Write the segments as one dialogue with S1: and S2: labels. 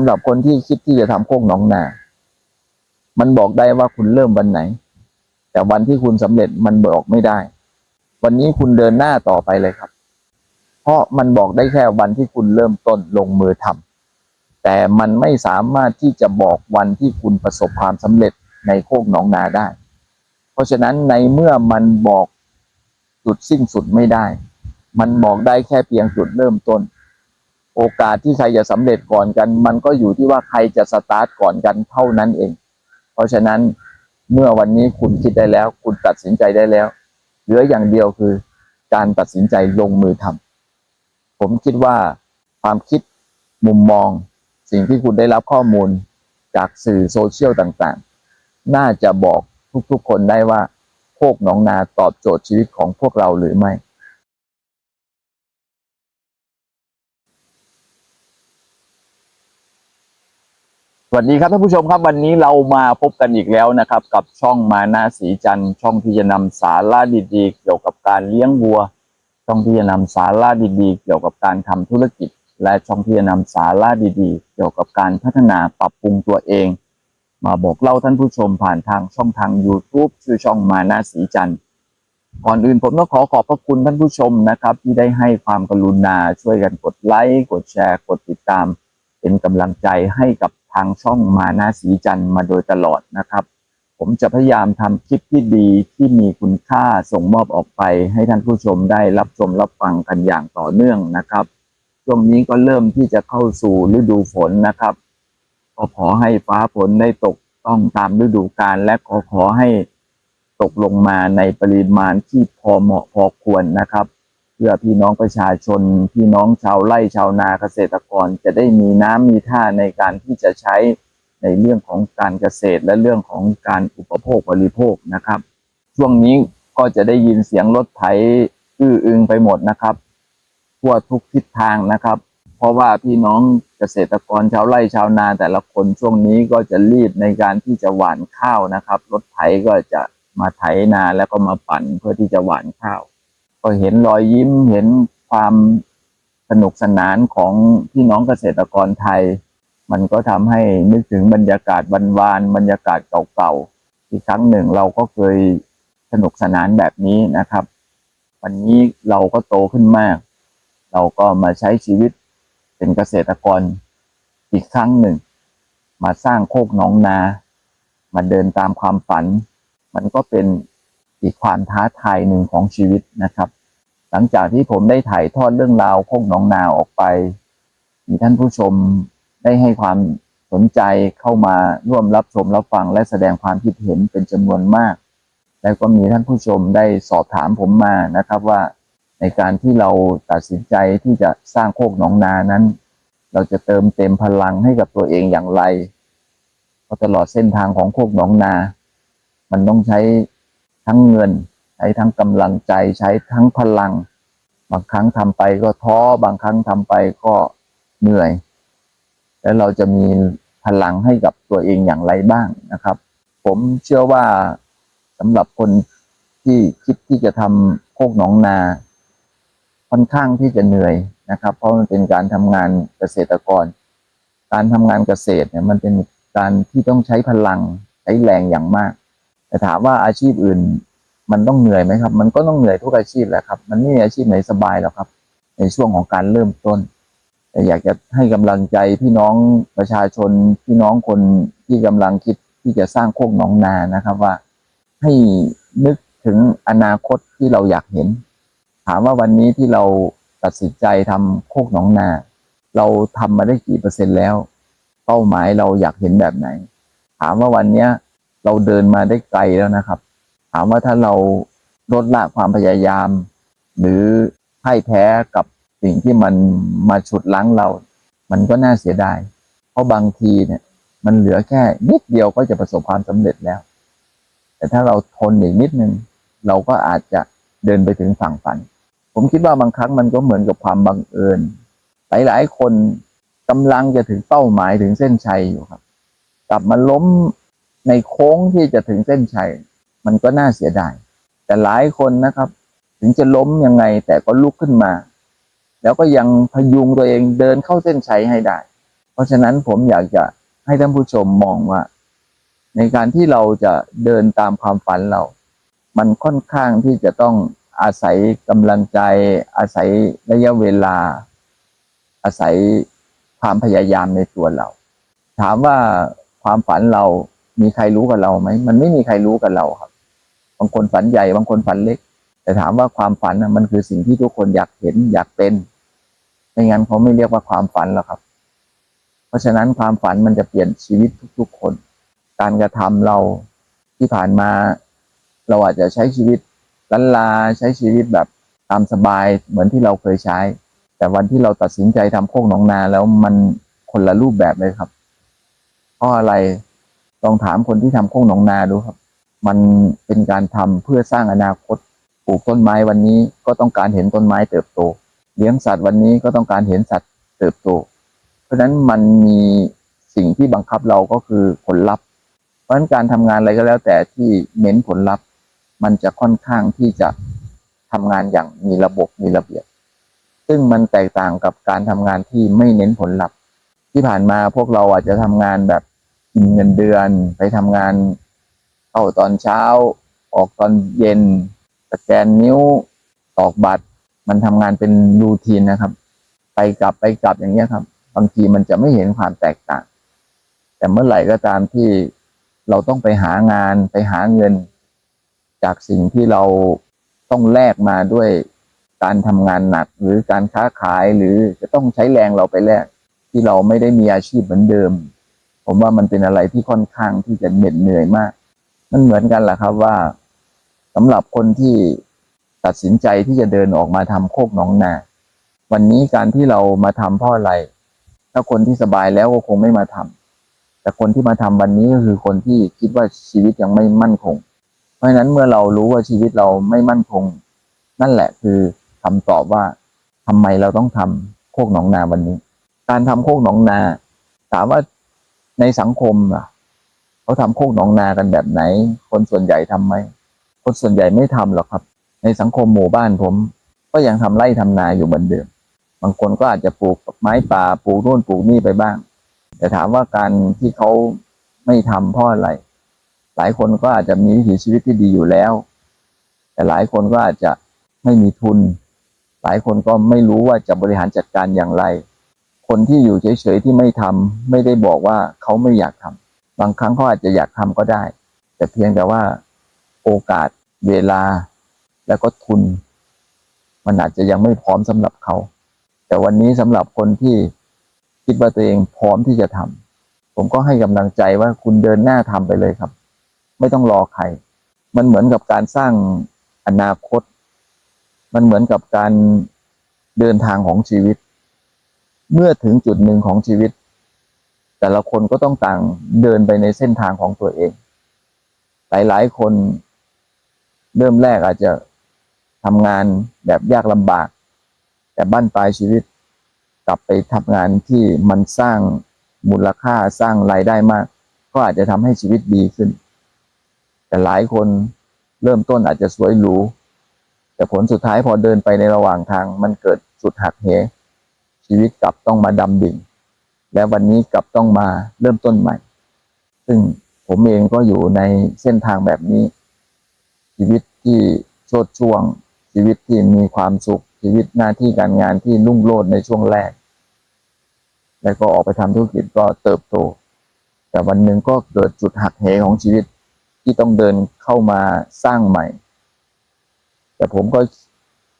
S1: ำหรับคนที่คิดที่จะทำโคกหนองนา มันบอกได้ว่าคุณเริ่มวันไหน แต่วันที่คุณสำเร็จมันบอกไม่ได้ วันนี้คุณเดินหน้าต่อไปเลยครับ เพราะมันบอกได้แค่วันที่คุณเริ่มต้นลงมือทำแต่มันไม่สามารถที่จะบอกวันที่คุณประสบความสำเร็จในโคกหนองนาได้ เพราะฉะนั้นในเมื่อมันบอกจุดสิ้นสุดไม่ได้ มันบอกได้แค่เพียงจุดเริ่มต้น โอกาสที่ใครจะสำเร็จก่อนกัน มันก็อยู่ที่ว่าใครจะสตาร์ทก่อนกันเท่านั้นเอง เพราะฉะนั้นเมื่อวันนี้คุณคิดได้แล้ว คุณตัดสินใจได้แล้ว เหลืออย่างเดียวคือการตัดสินใจลงมือทำผมคิดว่าความคิดมุมมอง สิ่งที่คุณได้รับข้อมูลจากสื่อโซเชียลต่างๆ น่าจะบอกทุกๆคนได้ว่า โคกหนองนาตอบโจทย์ชีวิตของพวกเราหรือไม่ สวัสดีครับท่านผู้ชมครับวันนี้เรามาพบกันอีกแล้วนะครับ กับช่องมานาสีจันทร์ช่องที่จะนำสาระดีๆ เกี่ยวกับการเลี้ยงวัว ช่องที่จะนำสาระดีๆ เกี่ยวกับการทำธุรกิจ และช่องที่จะนำสาระดีๆ เกี่ยวกับการพัฒนาปรับปรุงตัวเอง มาบอกเล่าท่านผู้ชมผ่านทางช่องทาง YouTube ชื่อช่องมานาสีจันทร์ก่อนอื่นผมต้องขอขอบพระคุณท่านผู้ชมนะครับ ที่ได้ให้ความกรุณาช่วยกันกดไลค์กดแชร์ กดติดตาม เป็นกำลังใจให้กับางช่องมานาสีจันทร์มาโดยตลอดนะครับ ผมจะพยายามทำคลิปที่ดีที่มีคุณค่าส่งมอบออกไป ให้ท่านผู้ชมได้รับชมรับฟังกันอย่างต่อเนื่องนะครับ ช่วงนี้ก็เริ่มที่จะเข้าสู่ฤดูฝนนะครับ ก็ขอให้ฟ้าฝนได้ตกต้องตามฤดูกาลและขอขอให้ตกลงมาในปริมาณที่พอเหมาะพอควรนะครับ เพื่อพี่น้องประชาชน พี่น้องชาวไร่ชาวนาเกษตรกรจะได้มีน้ำมีท่าในการที่จะใช้ในเรื่องของการเกษตรและเรื่องของการอุปโภคบริโภคนะครับ ช่วงนี้ก็จะได้ยินเสียงรถไถอื้ออึงไปหมดนะครับทั่วทุกทิศทางนะครับ เพราะว่าพี่น้องเกษตรกรชาวไร่ชาวนาแต่ละคนช่วงนี้ก็จะรีบในการที่จะหว่านข้าวนะครับรถไถก็จะมาไถนาแล้วก็มาปั่นเพื่อที่จะหว่านข้าว ก็เห็นรอยยิ้มเห็นความสนุกสนานของพี่น้องเกษตรกรไทย มันก็ทำให้นึกถึงบรรยากาศวานบรรยากาศเก่าๆที่ครั้งหนึ่งเราก็เคยสนุกสนานแบบนี้นะครับ วันนี้เราก็โตขึ้นมาก เราก็มาใช้ชีวิตเป็นเกษตรกรอีกครั้งหนึ่ง มาสร้างโคกหนองนา มาเดินตามความฝัน มันก็เป็น อีกความท้าทายหนึ่งของชีวิตนะครับ หลังจากที่ผมได้ถ่ายทอดเรื่องราวโคกหนองนาออกไป มีท่านผู้ชมได้ให้ความสนใจเข้ามาร่วมรับชมรับฟังและแสดงความคิดเห็นเป็นจำนวนมาก แล้วก็มีท่านผู้ชมได้สอบถามผมมานะครับว่าในการที่เราตัดสินใจที่จะสร้างโคกหนองนานั้น เราจะเติมเต็มพลังให้กับตัวเองอย่างไร เพราะตลอดเส้นทางของโคกหนองนา มันต้องใช้ ทั้งเงิน ใช้ทั้งกำลังใจใช้ทั้งพลัง บางครั้งทำไปก็ท้อบางครั้งทำไปก็เหนื่อย แล้วเราจะมีพลังให้กับตัวเองอย่างไรบ้างนะครับ ผมเชื่อว่าสำหรับคนที่คิดที่จะทำโคกหนองนา ค่อนข้างที่จะเหนื่อยนะครับ เพราะมันเป็นการทำงานเกษตรกร การทำงานเกษตรเนี่ยมันเป็นการที่ต้องใช้พลังใช้แรงอย่างมาก แต่ถามว่าอาชีพอื่น มันต้องเหนื่อยไหมครับ มันก็ต้องเหนื่อยทุกอาชีพแหละครับ มันไม่มีอาชีพไหนสบายหรอกครับ ในช่วงของการเริ่มต้นแต่อยากจะให้กำลังใจพี่น้องประชาชนพี่น้องคนที่กำลังคิดที่จะสร้างโคกหนองนานะครับว่า ให้นึกถึงอนาคตที่เราอยากเห็น ถามว่าวันนี้ที่เราตัดสินใจทำโคกหนองนา เราทำมาได้กี่เปอร์เซ็นต์แล้ว เป้าหมายเราอยากเห็นแบบไหน ถามว่าวันเนี้ย เราเดินมาได้ไกลแล้วนะครับ ถามว่าถ้าเราลดละความพยายาม หรือให้แพ้กับสิ่งที่มันมาฉุดลั้งเรา มันก็น่าเสียดาย เพราะบางทีเนี่ย มันเหลือแค่นิดเดียวก็จะประสบความสำเร็จแล้ว แต่ถ้าเราทนอีกนิดนึง เราก็อาจจะเดินไปถึงฝั่งฝัน ผมคิดว่าบางครั้งมันก็เหมือนกับความบังเอิญ หลาย ๆ คนกำลังจะถึงเป้าหมายถึงเส้นชัยอยู่ครับ กลับมาล้ม ในโค้งที่จะถึงเส้นชัย มันก็น่าเสียดาย แต่หลายคนนะครับ ถึงจะล้มยังไงแต่ก็ลุกขึ้นมา แล้วก็ยังพยุงตัวเองเดินเข้าเส้นชัยให้ได้ผราะฉะนั้นผมอยากจะให้ท่านผู้ชมมองว่า ในการที่เราจะเดินตามความฝันเรา มันค่อนข้างที่จะต้องอาศัยกำลังใจอาศัยระยะเวลา อาศัยความพยายามในตัวเรา ถามว่าความฝันเรา มีใครรู้กับเราไหมมันไม่มีใครรู้กับเราครับ บางคนฝันใหญ่บางคนฝันเล็ก แต่ถามว่าความฝันน่ะมันคือสิ่งที่ทุกคนอยากเห็นอยากเป็นไม่งั้นเขาไม่เรียกว่าความฝันหรอกครับ เพราะฉะนั้นความฝันมันจะเปลี่ยนชีวิตทุก ๆ คน การกระทำเราที่ผ่านมา เราอาจจะใช้ชีวิตลันลาใช้ชีวิตแบบตามสบายเหมือนที่เราเคยใช้ แต่วันที่เราตัดสินใจทำโคกหนองนาแล้วมันคนละรูปแบบเลยครับเพราะอะไร ลองถามคนที่ทำโคกหนองนาดูครับ มันเป็นการทำเพื่อสร้างอนาคต ปลูกต้นไม้วันนี้ก็ต้องการเห็นต้นไม้เติบโต เลี้ยงสัตว์วันนี้ก็ต้องการเห็นสัตว์เติบโต เพราะฉะนั้นมันมีสิ่งที่บังคับเราก็คือผลลัพธ์ เพราะฉะนั้นการทำงานอะไรก็แล้ว แต่ที่เน้นผลลัพธ์ มันจะค่อนข้างที่จะทำงานอย่างมีระบบมีระเบียบ ซึ่งมันแตกต่างกับการทำงานที่ไม่เน้นผลลัพธ์ ที่ผ่านมาพวกเราอาจจะทำงานแบบ กินเงินเดือน ไปทำงานเข้าตอนเช้า ออกตอนเย็น สแกนนิ้วตอกบัตร มันทำงานเป็นรูทีนนะครับ ไปกลับไปกลับอย่างเงี้ยครับบางทีมันจะไม่เห็นความแตกต่าง แต่เมื่อไหร่ก็ตามที่เราต้องไปหางานไปหาเงิน จากสิ่งที่เราต้องแลกมาด้วยการทำงานหนักหรือการค้าขายหรือจะต้องใช้แรงเราไปแลกที่เราไม่ได้มีอาชีพเหมือนเดิม ผมว่ามันเป็นอะไรที่ค่อนข้างที่จะเหน็ดเหนื่อยมาก มันเหมือนกันแหละครับว่าสำหรับคนที่ตัดสินใจที่จะเดินออกมาทำโคกหนองนา วันนี้การที่เรามาทำเพราะอะไร ถ้าคนที่สบายแล้วก็คงไม่มาทำแต่คนที่มาทำวันนี้ก็คือคนที่คิดว่าชีวิตยังไม่มั่นคง เพราะฉะนั้นเมื่อเรารู้ว่าชีวิตเราไม่มั่นคง นั่นแหละคือคำตอบว่าทำไมเราต้องทำโคกหนองนาวันนี้ การทำโคกหนองนา ถามว่า ในสังคมอะเขาทำโคกหนองนากันแบบไหน คนส่วนใหญ่ทำไหมคนส่วนใหญ่ไม่ทำหรอกครับ ในสังคมหมู่บ้านผม ก็ยังทำไร่ทำนาอยู่เหมือนเดิม บางคนก็อาจจะปลูกไม้ป่าปลูกนู่นปลูกนี่ไปบ้าง แต่ถามว่าการที่เขาไม่ทำเพราะอะไร หลายคนก็อาจจะมีวิถีชีวิตที่ดีอยู่แล้ว แต่หลายคนก็อาจจะไม่มีทุน หลายคนก็ไม่รู้ว่าจะบริหารจัดการอย่างไร คนที่อยู่เฉยๆที่ไม่ทำไม่ได้บอกว่าเขาไม่อยากทำบางครั้งเขาอาจจะอยากทำก็ได้ แต่เพียงแต่ว่าโอกาสเวลาแล้วก็ทุน มันอาจจะยังไม่พร้อมสำหรับเขา แต่วันนี้สำหรับคนที่คิดว่าตัวเองพร้อมที่จะทำผมก็ให้กำลังใจว่าคุณเดินหน้าทำไปเลยครับ ไม่ต้องรอใคร มันเหมือนกับการสร้างอนาคต มันเหมือนกับการเดินทางของชีวิต เมื่อถึงจุดหนึ่งของชีวิต แต่ละคนก็ต้องต่างเดินไปในเส้นทางของตัวเอง หลายๆคนเริ่มแรกอาจจะทำงานแบบยากลำบาก แต่บ้านปลายชีวิตกลับไปทำงานที่มันสร้างมูลค่าสร้างรายได้มาก ก็อาจจะทำให้ชีวิตดีขึ้น แต่หลายคนเริ่มต้นอาจจะสวยหรูแต่ผลสุดท้ายพอเดินไปในระหว่างทางมันเกิดสุดหักเห ชีวิตกลับต้องมาดำดิ่ง และวันนี้กลับต้องมาเริ่มต้นใหม่ ซึ่งผมเองก็อยู่ในเส้นทางแบบนี้ ชีวิตที่โชดช่วง ชีวิตที่มีความสุข ชีวิตหน้าที่การงานที่รุ่งโรจน์ในช่วงแรก แล้วก็ออกไปทำธุรกิจก็เติบโต แต่วันหนึ่งก็เกิดจุดหักเหของชีวิตที่ต้องเดินเข้ามาสร้างใหม่ แต่ผมก็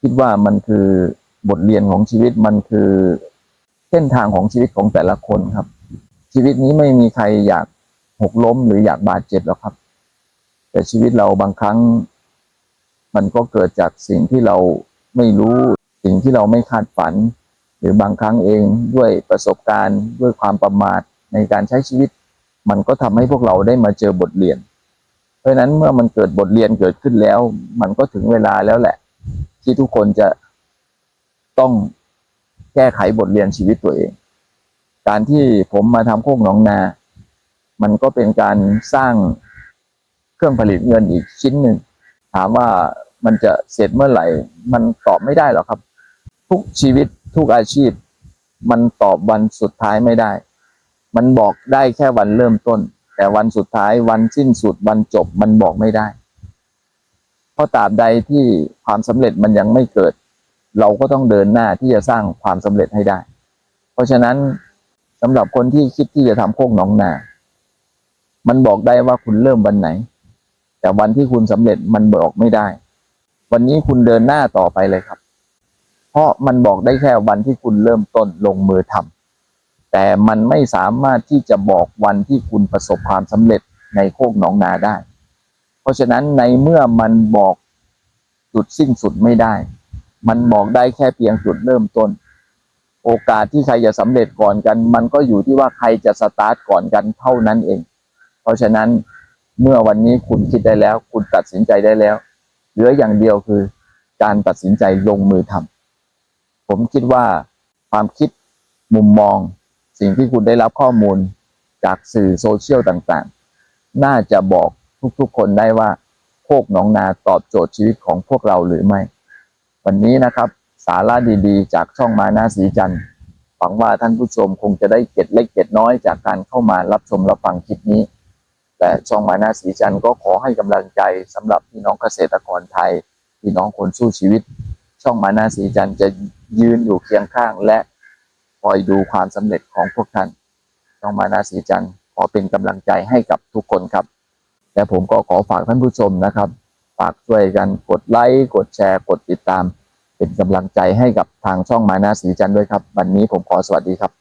S1: คิดว่ามันคือ บทเรียนของชีวิตมันคือ เส้นทางของชีวิตของแต่ละคนครับ ชีวิตนี้ไม่มีใครอยากหกล้มหรืออยากบาดเจ็บหรอกครับ แต่ชีวิตเราบางครั้ง มันก็เกิดจากสิ่งที่เราไม่รู้สิ่งที่เราไม่คาดฝัน หรือบางครั้งเองด้วยประสบการณ์ ด้วยความประมาทในการใช้ชีวิต มันก็ทำให้พวกเราได้มาเจอบทเรียน เพราะฉะนั้นเมื่อมันเกิดบทเรียนเกิดขึ้นแล้ว มันก็ถึงเวลาแล้วแหละ ที่ทุกคนจะ ต้องแก้ไขบทเรียนชีวิตตัวเอง การที่ผมมาทำโคกหนองนา มันก็เป็นการสร้างเครื่องผลิตเงินอีกชิ้นหนึ่ง ถามว่ามันจะเสร็จเมื่อไหร่ มันตอบไม่ได้หรอกครับ ทุกชีวิตทุกอาชีพ มันตอบวันสุดท้ายไม่ได้ มันบอกได้แค่วันเริ่มต้น แต่วันสุดท้ายวันสิ้นสุดวันจบมันบอกไม่ได้ เพราะตราบใดที่ความสำเร็จมันยังไม่เกิด เราก็ต้องเดินหน้าที่จะสร้างความสำเร็จให้ได้ เพราะฉะนั้นสำหรับคนที่คิดที่จะทำโคกหนองนา มันบอกได้ว่าคุณเริ่มวันไหน แต่วันที่คุณสำเร็จมันบอกไม่ได้ วันนี้คุณเดินหน้าต่อไปเลยครับ เพราะมันบอกได้แค่วันที่คุณเริ่มต้นลงมือทำแต่มันไม่สามารถที่จะบอกวันที่คุณประสบความสำเร็จในโคกหนองนาได้ เพราะฉะนั้นในเมื่อมันบอกจุดสิ้นสุดไม่ได้ มันบอกได้แค่เพียงจุดเริ่มต้น โอกาสที่ใครจะสำเร็จก่อนกัน มันก็อยู่ที่ว่าใครจะสตาร์ทก่อนกันเท่านั้นเอง เพราะฉะนั้นเมื่อวันนี้คุณคิดได้แล้ว คุณตัดสินใจได้แล้ว เหลืออย่างเดียวคือการตัดสินใจลงมือทำผมคิดว่าความคิดมุมมอง สิ่งที่คุณได้รับข้อมูลจากสื่อโซเชียลต่างๆ น่าจะบอกทุกๆคนได้ว่าโคกหนองนาตอบโจทย์ชีวิตของพวกเราหรือไม่ วันนี้นะครับ สาระดีๆ จากช่องมานาสีจันทร์หวังว่าท่านผู้ชมคงจะได้เก็ดเล็กเก็ดน้อยจากการเข้ามารับชมรับฟังคลิปนี้และช่องมานาสีจันทร์ก็ขอให้กำลังใจสำหรับพี่น้องเกษตรกรไทยพี่น้องคนสู้ชีวิต ช่องมานาสีจันทร์จะยืนอยู่เคียงข้างและคอยดูความสำเร็จของพวกท่านช่องมานาสีจันทร์ขอเป็นกำลังใจให้กับทุกคนครับและผมก็ขอฝากท่านผู้ชมนะครับ ฝากช่วยกันกดไลค์กดแชร์กดติดตาม เป็นกำลังใจให้กับทางช่องมานาสีจันทร์ด้วยครับ วันนี้ผมขอสวัสดีครับ